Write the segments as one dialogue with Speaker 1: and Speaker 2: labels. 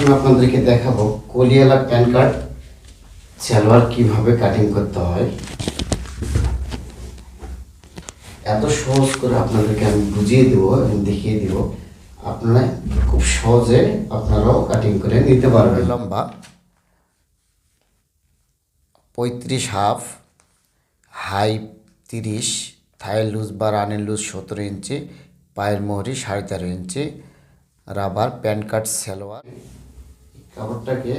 Speaker 1: এখন আপনাদেরকে দেখাবো কলিয়ালা প্যান কার্ড, সালোয়ার কীভাবে কাটিং করতে হয়। এত সহজ করে আপনাদেরকে আমি বুঝিয়ে দেবো এবং দেখিয়ে দিব। আপনারা খুব সহজে আপনারাও কাটিং করে নিতে পারবেন। লম্বা। পঁয়ত্রিশ হাফ হাই তিরিশ থায়ের লুজ বা রানের লুজ সতেরো ইঞ্চি, পায়ের মোহরি সাড়ে তেরো ইঞ্চি, রাবার প্যান্ট কাট সালোয়ার। কাপড়টাকে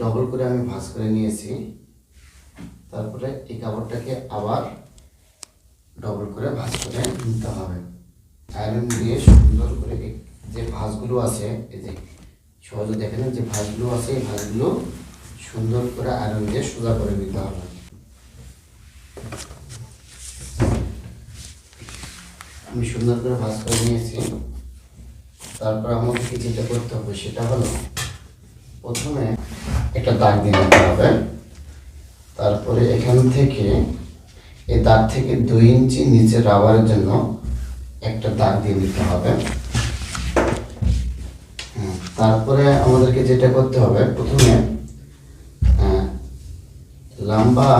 Speaker 1: ডবল করে আমি ভাঁজ করে নিয়েছি। তারপরে এই কাপড়টাকে আবার ডবল করে ভাঁজ করে নিতে হবে। আয়রন দিয়ে সুন্দর করে যে ভাঁজগুলো আছে, এই যে সহজে দেখেন যে ভাঁজগুলো আছে, এই ভাঁজগুলো সুন্দর করে আয়রন দিয়ে সোজা করে নিতে হবে। আমি সুন্দর করে ভাঁজ করে নিয়েছি। তারপর আমাকে যেটা করতে হবে সেটা হলো প্রথমে একটা দাগ দিয়ে নিতে হবে। তারপরে এখান থেকে এই দাগ থেকে দুই ইঞ্চি নিচে রাবারের জন্য একটা দাগ দিয়ে নিতে হবে। তারপরে আমাদেরকে যেটা করতে হবে, প্রথমে লম্বা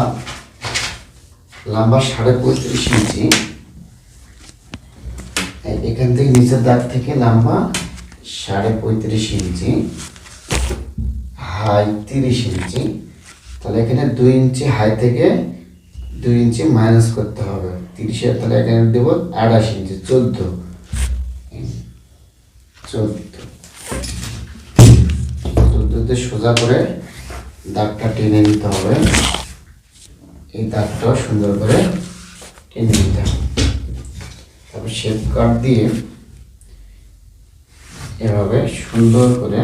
Speaker 1: লম্বা সাড়ে পঁয়ত্রিশ ইঞ্চি এখান থেকে নিচের দাগ থেকে লম্বা সাড়ে পঁয়ত্রিশ ইঞ্চি, হাই তিরিশ ইঞ্চি। তাহলে এখানে দুই ইঞ্চি হাই থেকে দুই ইঞ্চি মাইনাস করতে হবে। তিরিশের, তাহলে এখানে দেবো আঠাশ ইঞ্চি, চোদ্দ। চোদ্দ। চোদ্দোতে সোজা করে দাগটা টেনে নিতে হবে। এই দাগটাও সুন্দর করে টেনে নিতে হবে। শেপ কাট দিয়ে এভাবে সুন্দর করে,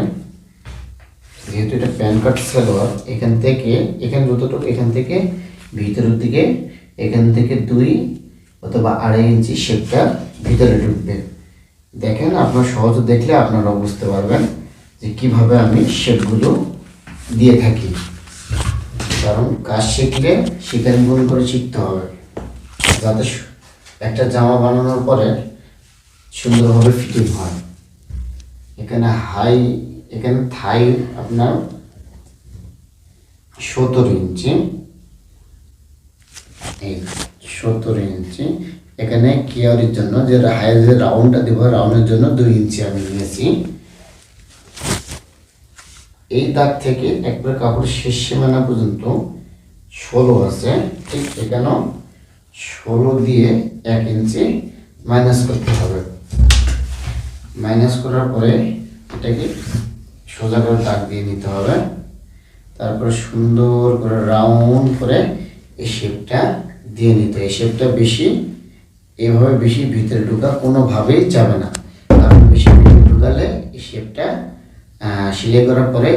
Speaker 1: যেহেতু এটা প্যান কার্ড সালোয়ার, এখান থেকে, এখানে যতটুকু এখান থেকে ভিতরের দিকে, এখান থেকে দুই অথবা আড়াই ইঞ্চি শেপটা ভিতরে ঢুকবে। দেখেন, আপনার সহজে দেখলে আপনারাও বুঝতে পারবেন যে কীভাবে আমি শেপগুলো দিয়ে থাকি। কারণ কাজ শিখলে শিকারি করে শিখতে হবে। যাতে একটা জামা বানানোর পরে সুন্দরভাবে ফিটিং হয়। এখানে হাই, এখানে থাই আপনার সতেরো ইঞ্চি। সতেরো ইঞ্চি। এখানে কিয়ারের জন্য যে হাই যে রাউন্ডটা দেবো রাউন্ডের জন্য দুই ইঞ্চি আমি নিয়েছি। এই দাগ থেকে একবার কাপড় শেষ সীমানা পর্যন্ত ষোলো আছে। ঠিক এখানেও ষোলো দিয়ে এক ইঞ্চি মাইনাস করতে হবে। মাইনাস করার পরে এটাকে সোজা করে দাগ দিয়ে নিতে হবে। তারপর সুন্দর করে রাউন্ড করে এই শেপটা দিয়ে নিতে। এই শেপটা বেশি, এভাবে বেশি ভিতরে ঢোকা কোনোভাবেই যাবে না। কারণ বেশি ভিতরে ঢুকালে এই শেপটা সিলাই করার পরে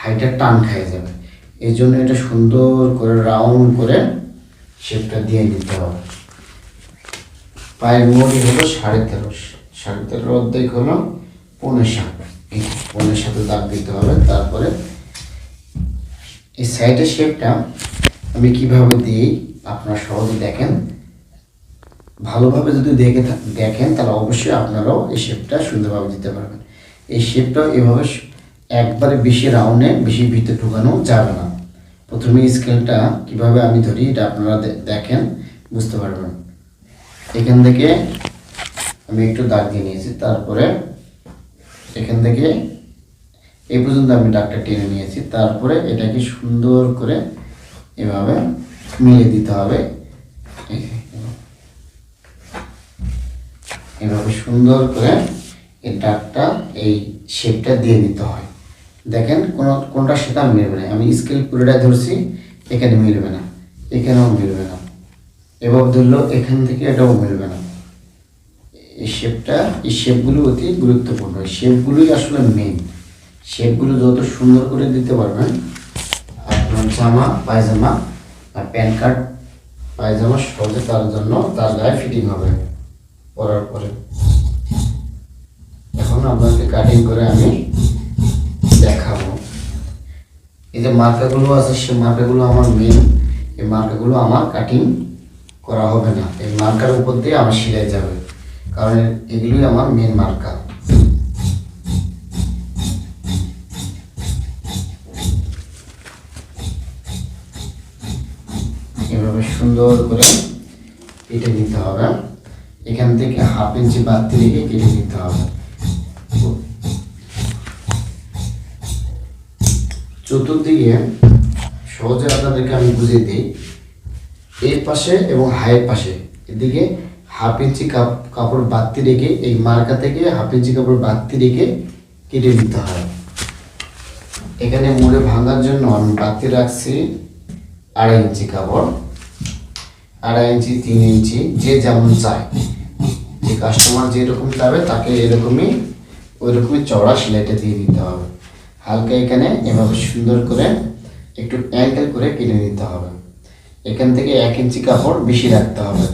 Speaker 1: হাইটা টান খেয়ে যাবে। এই জন্য এটা সুন্দর করে রাউন্ড করে শেপটা দিয়ে নিতে হবে। পায়ের মোড়ি হলো সাড়ে তেরো সাড়ে তেরো অর্ধেক হলো পনেরো সাত। পনেরো সাথে দাগ দিতে হবে। তারপরে এই সাইডের শেপটা আমি কীভাবে দিই আপনারা সহজে দেখেন। ভালোভাবে যদি দেখে দেখেন, তাহলে অবশ্যই আপনারাও এই শেপটা সুন্দরভাবে দিতে পারবেন। এই শেপটাও এভাবে একবারে বেশি রাউন্ডে বেশি ভিতরে ঢুকানো যাবে না। প্রথমে স্কেলটা কীভাবে আমি ধরি, এটা আপনারা দেখেন, বুঝতে পারবেন। এখান থেকে আমি একটু দাগ দিয়ে নিয়েছি, তারপরে এখান থেকে এই পর্যন্ত আমি দাগটা টেনে নিয়েছি, তারপরে এটাকে সুন্দর করে এভাবে মিলিয়ে দিতে হবে। এভাবে সুন্দর করে এই দাগটা, এই শেপটা দিয়ে নিতে হয়। দেখেন, কোন কোনটার সাথে আমি মিলবে না। আমি স্কেল পুরোটাই ধরছি, এখানে মিলবে না, এখানেও মিলবে না। এবার ধরলো এখান থেকে এটাও মিলবে না। এই শেপটা এই শেপগুলো অতি গুরুত্বপূর্ণ। শেপগুলোই আসলে মেন শেপগুলো যত সুন্দর করে দিতে পারবেন, আপনার জামা, পায়জামা আর প্যান্ট কার্ড, পায়জামা সহজে তার জন্য তার গায়ে ফিটিং হবে পরার পরে। এখন আপনাকে কাটিং করে আমি দেখাবো। এই যে মার্কাগুলো আছে, সেই মার্কাগুলো আমার মেন এই মার্কাগুলো আমার কাটিং করা হবে না। এই মার্কার উপর দিয়ে আমার সেলাই যাবে। কারণ এগুলোই আমার মেন মার্কা। এভাবে সুন্দর করে কেটে নিতে হবে। এখান থেকে হাফ ইঞ্চি বাদ দিয়ে কেটে নিতে হবে। চতুর্দিকে সহজে আপনাদেরকে আমি বুঝিয়ে দিই। এই পাশে এবং হায়ের পাশে, এদিকে হাফ ইঞ্চি কাপ কাপড় বাড়তি রেখে, এই মার্কা থেকে হাফ ইঞ্চি কাপড় বাড়তি রেখে কেটে দিতে হয়। এখানে মুড়ে ভাঙার জন্য আমি বাড়তি রাখছি আড়াই ইঞ্চি কাপড়, আড়াই ইঞ্চি, তিন ইঞ্চি, যে যেমন চায়। যে কাস্টমার যেরকম চাবে, তাকে এরকমই ওই রকমই চড়া সেলাইটা দিয়ে দিতে হবে। হালকা এখানে এভাবে সুন্দর করে একটু অ্যাঙ্কেল করে কিনে নিতে হবে। এখান থেকে এক ইঞ্চি কাপড় বেশি রাখতে হবে।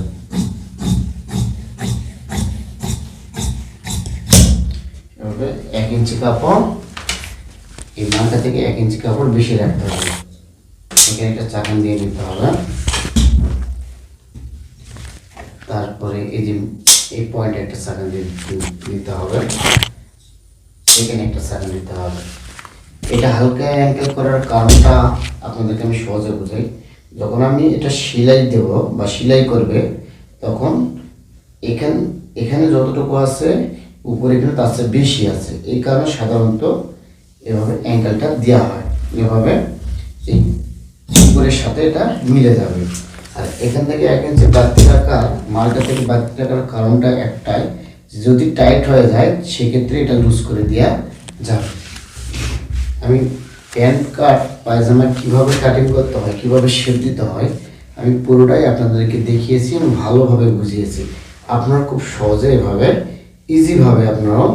Speaker 1: এভাবে এক ইঞ্চি কাপড়, এই মানটা থেকে এক ইঞ্চি কাপড় বেশি রাখতে হবে। এখানে একটা চাকান দিয়ে নিতে হবে। তারপরে এই যে এই পয়েন্টে একটা চাকান দিয়ে দিতে হবে। এখানে একটা চাকান দিতে হবে। এটা হালকা অ্যাঙ্কেল করার কারণটা আপনাদেরকে আমি সহজে বোঝাই। যখন আমি এটা সেলাই দেব বা সেলাই করবে, তখন এখান, এখানে যতটুকু আছে, উপরে কিন্তু তার চেয়ে বেশি আছে। এই কারণে সাধারণত এভাবে অ্যাঙ্কেলটা দেওয়া হয়। এভাবে এই উপরের সাথে এটা মিলে যাবে। আর এখান থেকে এক ইঞ্চি বাড়তি রাখার মার্কা থেকে বাড়তি রাখার কারণটা একটাই, যদি টাইট হয়ে যায়, সেক্ষেত্রে এটা লুজ করে দেওয়া যাবে। আমি প্যান্ট কাট পায়জামা কীভাবে কাটিং করতে হয়, কীভাবে শেপ দিতে হয়, আমি পুরোটাই আপনাদেরকে দেখিয়েছি এবং ভালোভাবে বুঝিয়েছি। আপনারা খুব সহজে এভাবে ইজিভাবে আপনারাও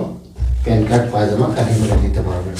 Speaker 1: প্যান কার্ড পায়জামা কাটিং করে দিতে পারবেন।